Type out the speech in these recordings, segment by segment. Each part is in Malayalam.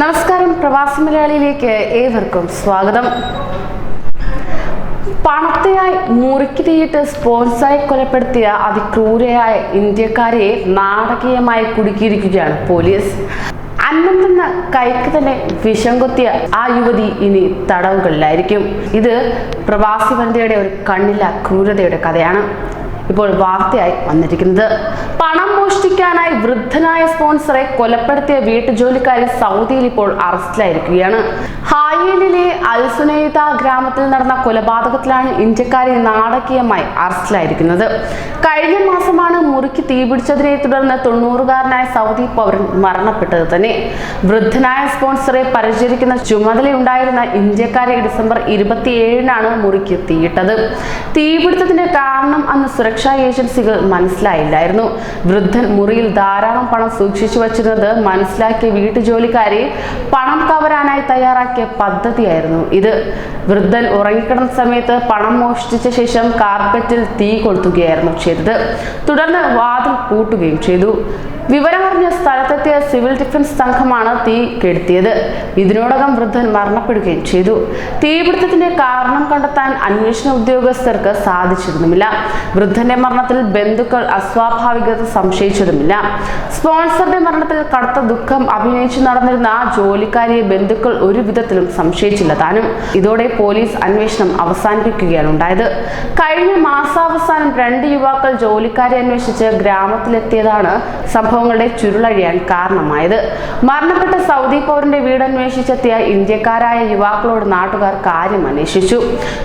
നമസ്കാരം. പ്രവാസി മലയാളിയിലേക്ക് ഏവർക്കും സ്വാഗതം. പണത്തെയായി മുറുക്കി തീയിട്ട് സ്പോൺസായി കൊലപ്പെടുത്തിയ അതിക്രൂരയായ ഇന്ത്യക്കാരെ നാടകീയമായി കുടുക്കിയിരിക്കുകയാണ് പോലീസ്. അന്നം തിന്ന കൈക്ക് തന്നെ വിഷം കൊത്തിയ ആ യുവതി ഇനി തടവുകളിലായിരിക്കും. ഇത് പ്രവാസി വനിതയുടെ ഒരു കണ്ണില ക്രൂരതയുടെ കഥയാണ്. ഇപ്പോൾ വാർത്തയായി വന്നിരിക്കുന്നത്. പണം മോഷ്ടിക്കാനായി വൃദ്ധനായ സ്പോൺസറെ കൊലപ്പെടുത്തിയ വീട്ടുജോലിക്കാരി സൗദിയിൽ ഇപ്പോൾ അറസ്റ്റിലായിരിക്കുകയാണ്. ഹായേലിലെ അൽസുനൈത ഗ്രാമത്തിൽ നടന്ന കൊലപാതകത്തിലാണ് ഇന്ത്യക്കാരി നാടകീയമായി അറസ്റ്റിലായിരിക്കുന്നത്. കഴിഞ്ഞ മാസമാണ് മുറിക്ക് തീപിടിച്ചതിനെ തുടർന്ന് തൊണ്ണൂറുകാരനായ സൗദി പൗരൻ മരണപ്പെട്ടത് തന്നെ. വൃദ്ധനായ സ്പോൺസറെ പരിചരിക്കുന്ന ചുമതലയുണ്ടായിരുന്ന ഇന്ത്യക്കാരെ ഡിസംബർ ഇരുപത്തിയേഴിനാണ് മുറിക്ക് തീയിട്ടത്. തീപിടുത്തത്തിന്റെ കാരണം അന്ന് സുരക്ഷാ ഏജൻസികൾ മനസ്സിലായില്ലായിരുന്നു. വൃദ്ധൻ മുറിയിൽ ധാരാളം പണം സൂക്ഷിച്ചു വച്ചിരുന്നത് മനസ്സിലാക്കിയ വീട്ടുജോലിക്കാരെ പണം കവരാനായി തയ്യാറാക്കിയ പദ്ധതിയായിരുന്നു ഇത്. വൃദ്ധൻ ഉറങ്ങിക്കിടന്ന സമയത്ത് പണം മോഷ്ടിച്ച ശേഷം കാർപ്പറ്റിൽ തീ കൊളുത്തുകയായിരുന്നു ചെയ്തത്. തുടർന്ന് വാതിൽ പൂട്ടുകയും ചെയ്തു. വിവരമറിഞ്ഞ സ്ഥലത്തെത്തിയ സിവിൽ ഡിഫൻസ് സംഘമാണ് തീ കെടുത്തിയത്. ഇതിനോടകം വൃദ്ധൻ മരണപ്പെടുകയും ചെയ്തു. തീപിടുത്തത്തിന്റെ കാരണം കണ്ടെത്താൻ അന്വേഷണ ഉദ്യോഗസ്ഥർക്ക് സാധിച്ചിരുന്നുമില്ല. വൃദ്ധന്റെ മരണത്തിൽ ബന്ധുക്കൾ അസ്വാഭാവികത സംശയിച്ചതുമില്ല. സ്പോൺസറുടെ മരണത്തിൽ കടുത്ത ദുഃഖം അഭിനയിച്ചു നടന്നിരുന്ന ജോലിക്കാരിയെ ബന്ധുക്കൾ ഒരു വിധത്തിലും സംശയിച്ചില്ല താനും. ഇതോടെ പോലീസ് അന്വേഷണം അവസാനിപ്പിക്കുകയാണ് ഉണ്ടായത്. കഴിഞ്ഞ മാസാവസാനം രണ്ട് യുവാക്കൾ ജോലിക്കാരെ അന്വേഷിച്ച് ഗ്രാമത്തിലെത്തിയതാണ് സംഭവങ്ങളുടെ ചുരുളഴിയാൻ കാരണമായത്. മരണപ്പെട്ട സൗദി പൗരന്റെ വീട് അന്വേഷിച്ചെത്തിയ ഇന്ത്യക്കാരായ യുവാക്കളോട് നാട്ടുകാർ കാര്യം അന്വേഷിച്ചു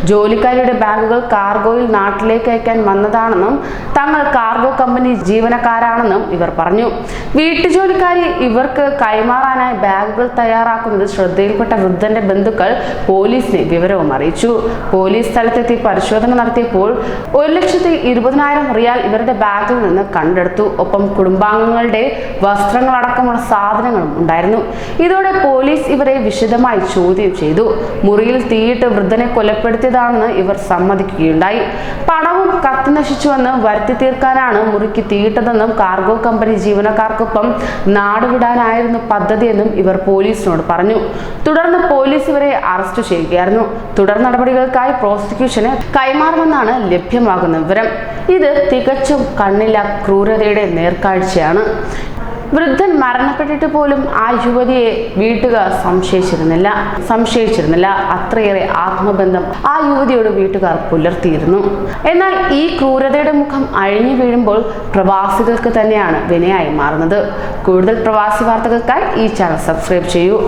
ജോലിക്കാരിയുടെ ബാഗുകൾ കാർഗോയിൽ നാട്ടിലേക്ക് അയക്കാൻ വന്നതാണെന്നും തങ്ങൾ കാർഗോ കമ്പനി ജീവനക്കാരാണെന്നും ഇവർ പറഞ്ഞു. വീട്ടുജോലിക്കാരി ഇവർക്ക് കൈമാറാനായി ബാഗുകൾ തയ്യാറാക്കുന്നത് ശ്രദ്ധയിൽപ്പെട്ട വൃദ്ധന്റെ ബന്ധുക്കൾ പോലീസിനെ വിവരവും അറിയിച്ചു. പോലീസ് സ്ഥലത്തെത്തി പരിശോധന നടത്തിയപ്പോൾ ഒരു ലക്ഷത്തി ഇരുപതിനായിരം റിയാൽ ഇവരുടെ ബാഗിൽ നിന്ന് കണ്ടെടുത്തു. ഒപ്പം കുടുംബാംഗങ്ങളുടെ വസ്ത്രങ്ങളടക്കമുള്ള സാധനങ്ങളും ഉണ്ടായിരുന്നു. ഇതോടെ പോലീസ് ഇവരെ വിശദമായി ചോദ്യം ചെയ്തു. മുറിയിൽ തീയിട്ട് വൃദ്ധനെ കൊലപ്പെടുത്തിയതാണെന്ന് ഇവർ സമ്മതിക്കുകയുണ്ടായി. പണവും കത്തി നശിച്ചുവെന്ന് വരുത്തി തീർക്കാനാണ് മുറിക്ക് തീയിട്ടതെന്നും കാർഗോ കമ്പനി ജീവനക്കാർക്കൊപ്പം നാടുവിടാനായിരുന്നു പദ്ധതിയെന്നും ഇവർ പോലീസിനോട് പറഞ്ഞു. തുടർന്ന് പോലീസ് ഇവരെ അറസ്റ്റ് ചെയ്യുകയായിരുന്നു. തുടർ നടപടികൾക്കായി പ്രോസിക്യൂഷന് കൈമാറുമെന്നാണ് ലഭ്യമാകുന്ന വിവരം. ഇത് തികച്ചും കണ്ണില്ല ക്രൂരതയുടെ നേർക്കാഴ്ചയാണ്. വൃദ്ധൻ മരണപ്പെട്ടിട്ട് പോലും ആ യുവതിയെ വീട്ടുകാർ സംശയിച്ചിരുന്നില്ല. സംശയിച്ചിരുന്നില്ല. അത്രയേറെ ആത്മബന്ധം ആ യുവതിയോട് വീട്ടുകാർ പുലർത്തിയിരുന്നു. എന്നാൽ ഈ ക്രൂരതയുടെ മുഖം അഴിഞ്ഞു വീഴുമ്പോൾ പ്രവാസികൾക്ക് തന്നെയാണ് വിനയായി മാറുന്നത്. കൂടുതൽ പ്രവാസി വാർത്തകൾക്കായി ഈ ചാനൽ സബ്സ്ക്രൈബ് ചെയ്യൂ.